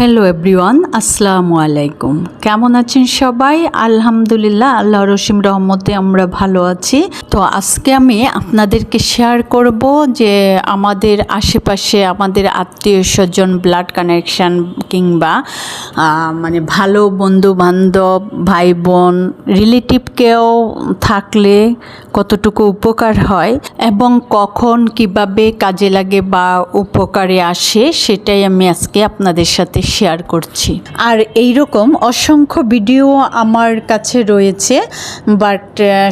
Hello everyone আসসালামু আলাইকুম কেমন আছেন সবাই? আলহামদুলিল্লাহ আল্লাহ রসিম রহমতে আমরা ভালো আছি। তো আজকে আমি আপনাদেরকে শেয়ার করব যে আমাদের আশেপাশে আমাদের আত্মীয় স্বজন ব্লাড কানেকশন কিংবা মানে ভালো বন্ধু বান্ধব ভাই বোন রিলেটিভকেও থাকলে কতটুকু উপকার হয় এবং কখন কীভাবে কাজে লাগে বা উপকারে আসে সেটাই আমি আজকে আপনাদের সাথে শেয়ার করছি। আর এই রকম অসংখ্য ভিডিও আমার কাছে রয়েছে বাট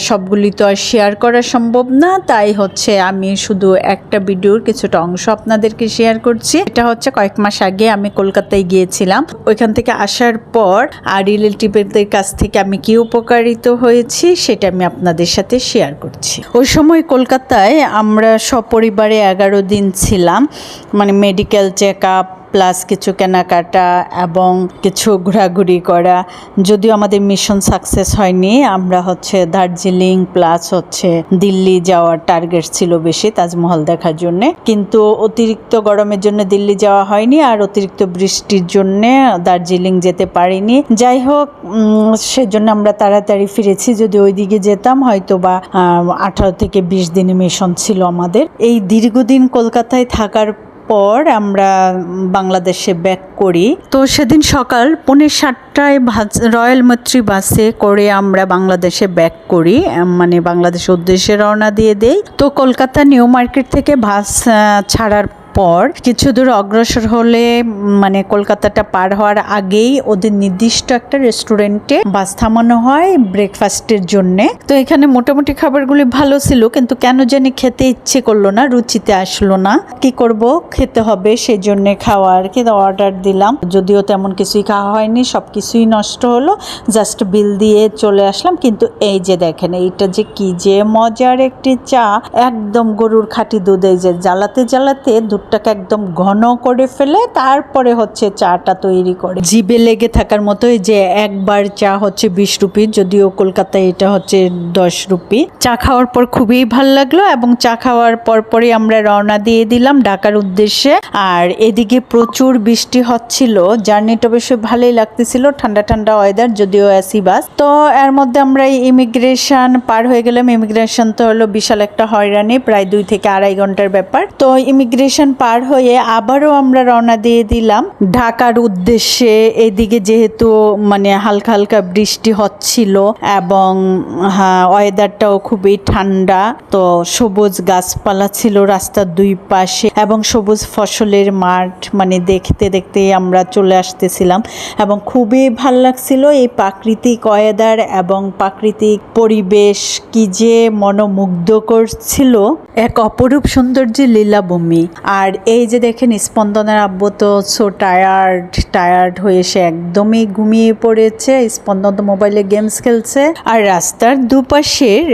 সবগুলি তো আর শেয়ার করা সম্ভব না, তাই হচ্ছে আমি শুধু একটা ভিডিওর কিছুটা অংশ আপনাদেরকে শেয়ার করছি। এটা হচ্ছে কয়েক মাস আগে আমি কলকাতায় গিয়েছিলাম। ওইখান থেকে আসার পর আর রিলেটিভদের কাছ থেকে আমি কি উপকারিত হয়েছি সেটা আমি আপনাদের সাথে শেয়ার করছি। ওই সময় কলকাতায় আমরা সপরিবারে এগারো দিন ছিলাম মানে মেডিকেল চেক আপ প্লাস কিছু কেনাকাটা এবং কিছু ঘোরাঘুরি করা। যদিও আমাদের মিশন সাকসেস হয়নি, আমরা হচ্ছে দার্জিলিং প্লাস হচ্ছে দিল্লি যাওয়ার টার্গেট ছিল বেশি তাজমহল দেখার জন্য। কিন্তু অতিরিক্ত গরমের জন্য দিল্লি যাওয়া হয়নি আর অতিরিক্ত বৃষ্টির জন্য দার্জিলিং যেতে পারিনি। যাই হোক সেজন্য আমরা তাড়াতাড়ি ফিরেছি, যদি ওইদিকে যেতাম হয়তো বা আঠারো থেকে বিশ দিনে মিশন ছিল আমাদের। এই দীর্ঘদিন কলকাতায় থাকার পর আমরা বাংলাদেশে ব্যাক করি। তো সেদিন সকাল পৌনে সাতটায় রয়্যাল মৈত্রী বাসে করে আমরা বাংলাদেশে ব্যাক করি। মানে বাংলাদেশের উদ্দেশ্যে রওনা দিয়ে দেই। তো কলকাতা নিউ মার্কেট থেকে বাস ছাড়ার পর কিছু দূর অগ্রসর হলে মানে কলকাতাটা পার হওয়ার আগেই ওদের নির্দিষ্ট একটা রেস্টুরেন্টে বাস থামানো হয় ব্রেকফাস্টের জন্যে। তো এখানে মোটামুটি খাবারগুলি ভালো ছিল, কিন্তু কেন জানি খেতে ইচ্ছে করল না, রুচিতে আসলো না। কি করব? খেতে হবে সেই জন্যে খাওয়ার কি অর্ডার দিলাম। যদিও তেমন কিছুই খাওয়া হয়নি সব কিছুই নষ্ট হলো। জাস্ট বিল দিয়ে চলে আসলাম, কিন্তু এই যে দেখেন, এইটা যে কি যে মজার একটি চা। একদম গরুর খাঁটি দুধ যে জ্বালাতে জ্বালাতে দুধটাকে একদম ঘন করে ফেলে তারপরে হচ্ছে চাটা তৈরি করে। জিবে লেগে থাকার মতো এই যে একবার চা হচ্ছে বিশ রুপি, যদিও কলকাতায় এটা হচ্ছে দশ রুপি। চা খাওয়ার পর খুবই ভালো লাগল এবং চা খাওয়ার পর পরই আমরা রওনা দিয়ে দিলাম ঢাকার উদ্দেশ্যে। আর এদিকে প্রচুর বৃষ্টি হচ্ছিল জার্নিটা অবশ্য ভালোই লাগতেছিল, ঠান্ডা ঠান্ডা ওয়েদার যদিও এসি বাস তো এর মধ্যে আমরা ইমিগ্রেশন পার হয়ে গেলাম। ইমিগ্রেশন তো হলো বিশাল একটা হয়রানি, প্রায় দুই থেকে আড়াই ঘণ্টার ব্যাপার। তো ইমিগ্রেশন পার হয়ে আবারও আমরা রওনা দিয়ে দিলাম। ঢাকার উদ্দেশ্যে এদিকে যেহেতু মানে হালকা হালকা বৃষ্টি হচ্ছিল এবং হ্যাঁ ওয়েদারটাও খুবই ঠান্ডা, তো সবুজ গাছপালা ছিল রাস্তার দুই পাশে এবং সবুজ ফসলের মাঠ মানে দেখতে দেখতে আমরা চলে আসতেছিলাম এবং খুবই ভালো লাগছিল এই প্রাকৃতিক ওয়েদার এবং প্রাকৃতিক পরিবেশ কি যে মনোমুগ্ধকর ছিল। এক অপরূপ সৌন্দর্যের লীলাভূমি। আর এই যে দেখেন স্পন্দনের আব্বু তো সো টায়ার্ড টায়ার্ড হয়ে সে একদমই ঘুমিয়ে পড়েছে। স্পন্দন তো মোবাইলে গেমস খেলছে। আর রাস্তার দুপাশের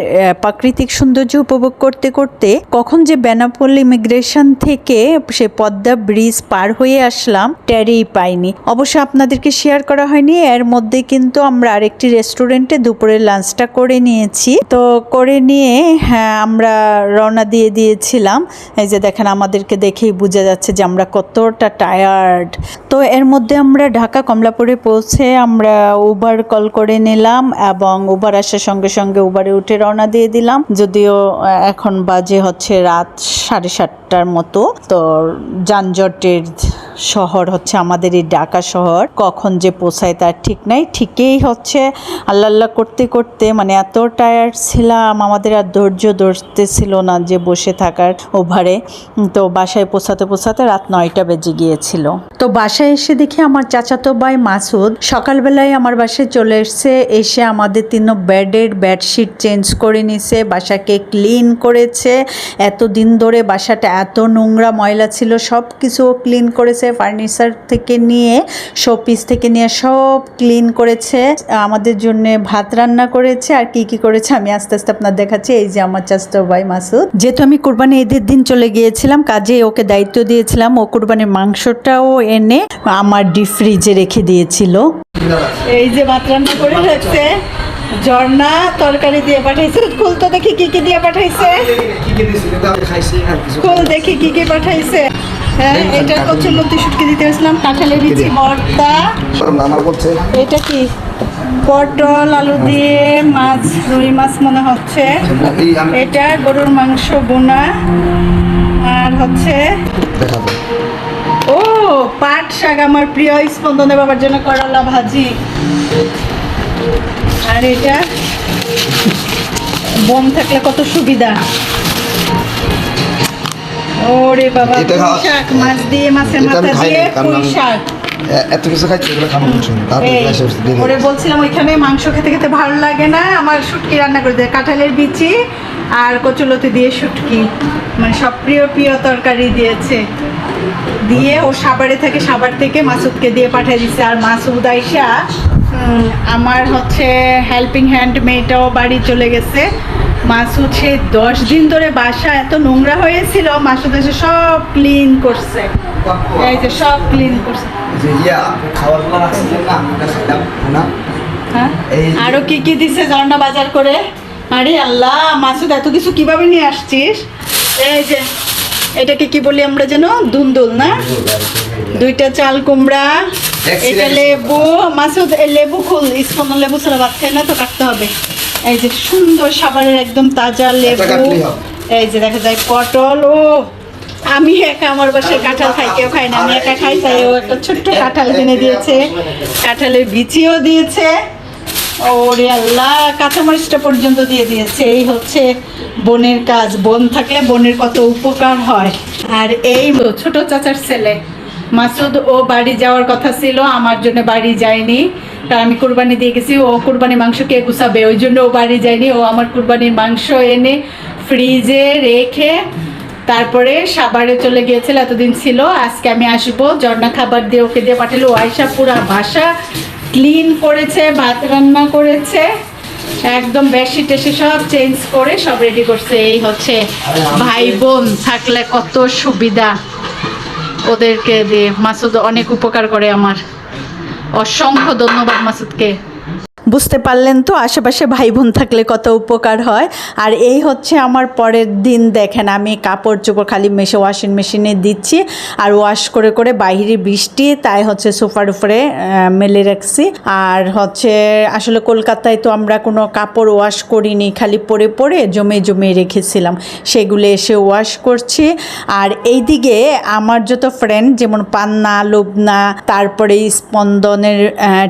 প্রাকৃতিক সৌন্দর্য উপভোগ করতে করতে কখন যে বেনাপোল ইমিগ্রেশন থেকে সে পদ্মা ব্রিজ পার হয়ে আসলাম টেরেই পাইনি। অবশ্য আপনাদেরকে শেয়ার করা হয়নি, এর মধ্যে কিন্তু আমরা আরেকটি রেস্টুরেন্টে দুপুরের লাঞ্চটা করে নিয়েছি। তো করে নিয়ে হ্যাঁ আমরা রওনা দিয়ে দিয়েছিলাম। এই যে দেখেন আমাদেরকে দেখেই বোঝা যাচ্ছে যে আমরা কতটা টায়ার্ড তো এর মধ্যে আমরা ঢাকা কমলাপুরে পৌঁছে আমরা উবার কল করে নিলাম এবং উবার আসার সঙ্গে সঙ্গে উবারে উঠে রওনা দিয়ে দিলাম। যদিও এখন বাজে হচ্ছে রাত সাড়ে সাতটার মতো। তো যানজটের শহর হচ্ছে আমাদের এই ঢাকা শহর। কখন যে পৌঁছায় তার ঠিক নাই, ঠিকই হচ্ছে। আল্লাহ আল্লাহ করতে করতে মানে এত টায়ার্ড ছিলাম, আমাদের আর ধৈর্য ধরতে ছিল না যে বসে থাকার ওভারে তো বাসায় পৌঁছাতে পৌঁছাতে রাত নয়টা বেজে গিয়েছিল। তো বাসায় এসে দেখি আমার চাচাতো ভাই মাসুদ সকালবেলায় আমার বাসায় চলে এসছে। এসে আমাদের তিন বেডের বেডশিট চেঞ্জ করে নিছে, বাসাকে ক্লিন করেছে। এত দিন ধরে বাসাটা এত নোংরা ময়লা ছিল সব কিছু ক্লিন করেছে। ফার্নিচার থেকে নিয়ে শোপিস থেকে নিয়ে সব ক্লিন করেছে। আমাদের জন্য ভাত রান্না করেছে আর কি কি করেছে আমি আস্তে আস্তে আপনার দেখাচ্ছি। এই যে আমার চাস্তো ভাই মাসুদ। যেহেতু আমি কোরবানি ঈদের দিন চলে গিয়েছিলাম কাজে ওকে দায়িত্ব দিয়েছিলাম। ও কোরবানির মাংসটাও এনে আমার ডিপ ফ্রিজে রেখে দিয়েছিল। এই যে ভাত রান্না করে রাখছে ঝর্ণা তরকারি দিয়ে পাঠাইছে। খুল তো দেখি কি কি দিয়ে পাঠাইছে। খুল দেখি কি কি পাঠাইছে। হ্যাঁ এটা দিতে গেছিলাম কাঁঠালের বিচি ভর্তা। আমার বলছে এটা কি? পটল আলু দিয়ে মাছ রুই মাছ মনে হচ্ছে। এটা গরুর মাংস বোনা। আর হচ্ছে ও পাট শাক আমার প্রিয় স্পন্দনে বাবার জন্য করলা ভাজি। আর এটা বম থাকলে কত সুবিধা। ওরে বাবা শাক মাছ দিয়ে মাছের মাথা দিয়ে পুঁই শাক। এত কিছু এগুলো খাব ওরে বলছিলাম ওইখানে মাংস খেতে খেতে ভালো লাগে না আমার শুটকি রান্না করে দেয় কাঁঠালের বিচি আর কচুলতি দিয়ে শুটকি। মানে সব প্রিয় প্রিয় তরকারি দিয়েছে। দিয়ে ও সাবারে থেকে সাবার থেকে মাসুদকে দিয়ে পাঠিয়ে দিচ্ছে আর মাসুদ আইসা আমার হচ্ছে হেল্পিং হ্যান্ড মেয়েটাও বাড়ি চলে গেছে। মাসুদ সে দশ দিন ধরে বাসা এত নোংরা হয়েছিল মাসুদ এসে সব ক্লিন করছে। এই যে সব ক্লিন করছে। হ্যাঁ? আরও কি কি দিছে ঝর্ণা বাজার করে? আরে আল্লাহ মাসুদ এত কিছু কীভাবে নিয়ে আসছিস? এই যে এটাকে কি বলি আমরা যেন? দুন্দুল না? দুইটা চাল কুমড়া. এটা লেবু মাসুদ লেবু খুল লেবু ছাড়া ভাত খাই না তো কাটতে হবে। এই যে সুন্দর সাবারের একদম তাজা লেবু। এই যে দেখা যায় পটল ও আমি একা আমার বাসায় কাঁঠাল খাই কেউ খাই না আমি একা খাই তাই ও একটা ছোট্ট কাঁঠাল কিনে দিয়েছে। কাঁঠালের বিচিও দিয়েছে। ওরে আল্লাহ কাঁচামরিচটা পর্যন্ত দিয়ে দিয়েছে। এই হচ্ছে বোনের কাজ। বোন থাকলে বোনের কত উপকার হয়। আর এই ছোট চাচার ছেলে। মাসুদ, ও বাড়ি যাওয়ার কথা ছিল, আমার জন্য বাড়ি যায়নি। কারণ আমি কুরবানি দিয়ে গেছি, ও কুরবানি মাংস কে গুছাবে? ওই জন্য ও বাড়ি যায়নি, ও আমার কুরবানির মাংস এনে ফ্রিজে রেখে তারপরে সাভারে চলে গিয়েছিল, এতদিন ছিল। আজকে আমি আসব জর্না খাবার দিয়ে ওকে দিয়ে পাঠালো। আয়সা পুরা বাসা ক্লিন করেছে, ভাত রান্না করেছে, একদম বেশি টেসি সব চেঞ্জ করে সব রেডি করছে। এই হচ্ছে ভাই বোন, থাকলে কত সুবিধা। ওদেরকে দিয়ে মাসুদ অনেক উপকার করে আমার। অসংখ্য ধন্যবাদ মাসুদকে। বুঝতে পারলেন তো? আশেপাশে ভাই বোন থাকলে কত উপকার হয়। আর এই হচ্ছে আমার পরের দিন, দেখেন আমি কাপড় চোপড় খালি মেশে ওয়াশিং মেশিনে দিচ্ছি। আর ওয়াশ করে করে বাইরে বৃষ্টি, তাই হচ্ছে সোফার উপরে মেলে রাখছি। আর হচ্ছে আসলে কলকাতায় তো আমরা কোনো কাপড় ওয়াশ করিনি, খালি পরে পরে জমে জমে রেখেছিলাম। সেগুলো এসে ওয়াশ করছি। আর এইদিকে আমার যত ফ্রেন্ড যেমন পান্না, লুবনা, তারপরে স্পন্দনের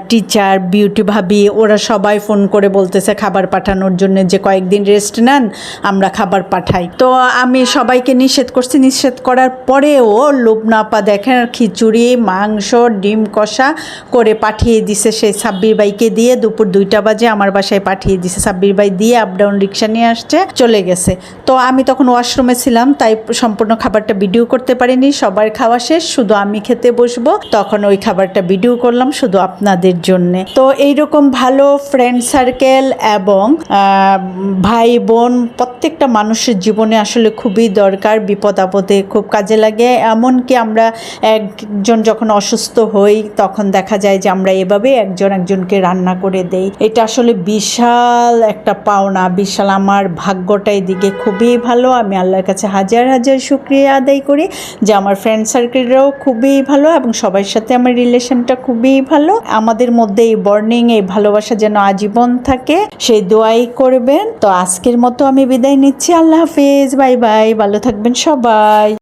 টিচার বিউটি ভাবি ওরা সবাই ফোন করে বলতেছে খাবার পাঠানোর জন্য যে কয়েকদিন রেস্ট নেন, আমরা খাবার পাঠাই। তো আমি সবাইকে নিষেধ করছি। নিষেধ করার পরেও লুবনা আপা দেখেন, খিচুড়ি, মাংস, ডিম কষা করে পাঠিয়ে দিছে সেই সাব্বির বাইকে দিয়ে। দুপুর দুইটা বাজে আমার বাসায় পাঠিয়ে দিছে। সাব্বির বাই দিয়ে আপ ডাউন রিক্সা নিয়ে আসছে, চলে গেছে। তো আমি তখন ওয়াশরুমে ছিলাম, তাই সম্পূর্ণ খাবারটা ভিডিও করতে পারিনি। সবার খাওয়া শেষ, শুধু আমি খেতে বসবো। তখন ওই খাবারটা ভিডিও করলাম, শুধু আপনাদের জন্যে। তো এইরকম ভালো ফ্রেন্ড সার্কেল এবং ভাই বোন প্রত্যেকটা মানুষের জীবনে আসলে খুবই দরকার, বিপদ আপদে খুব কাজে লাগে। এমনকি আমরা একজন যখন অসুস্থ হই, তখন দেখা যায় যে আমরা এভাবে একজন একজনকে রান্না করে দেই। এটা আসলে বিশাল একটা পাওনা, বিশাল আমার ভাগ্যটা এদিকে খুবই ভালো। আমি আল্লাহর কাছে হাজার হাজার শুক্রিয়া আদায় করি যে আমার ফ্রেন্ড সার্কেলরাও খুবই ভালো এবং সবার সাথে আমার রিলেশনটা খুবই ভালো। আমাদের মধ্যে এই বর্নিং এই ভালোবাসা যেন আজীবন থাকে, সেই দোয়াই করবেন। তো আজকের মতো আমি বিদায় নিচ্ছি। আল্লাহ হাফিজ। Bye bye. ভালো থাকবেন সবাই।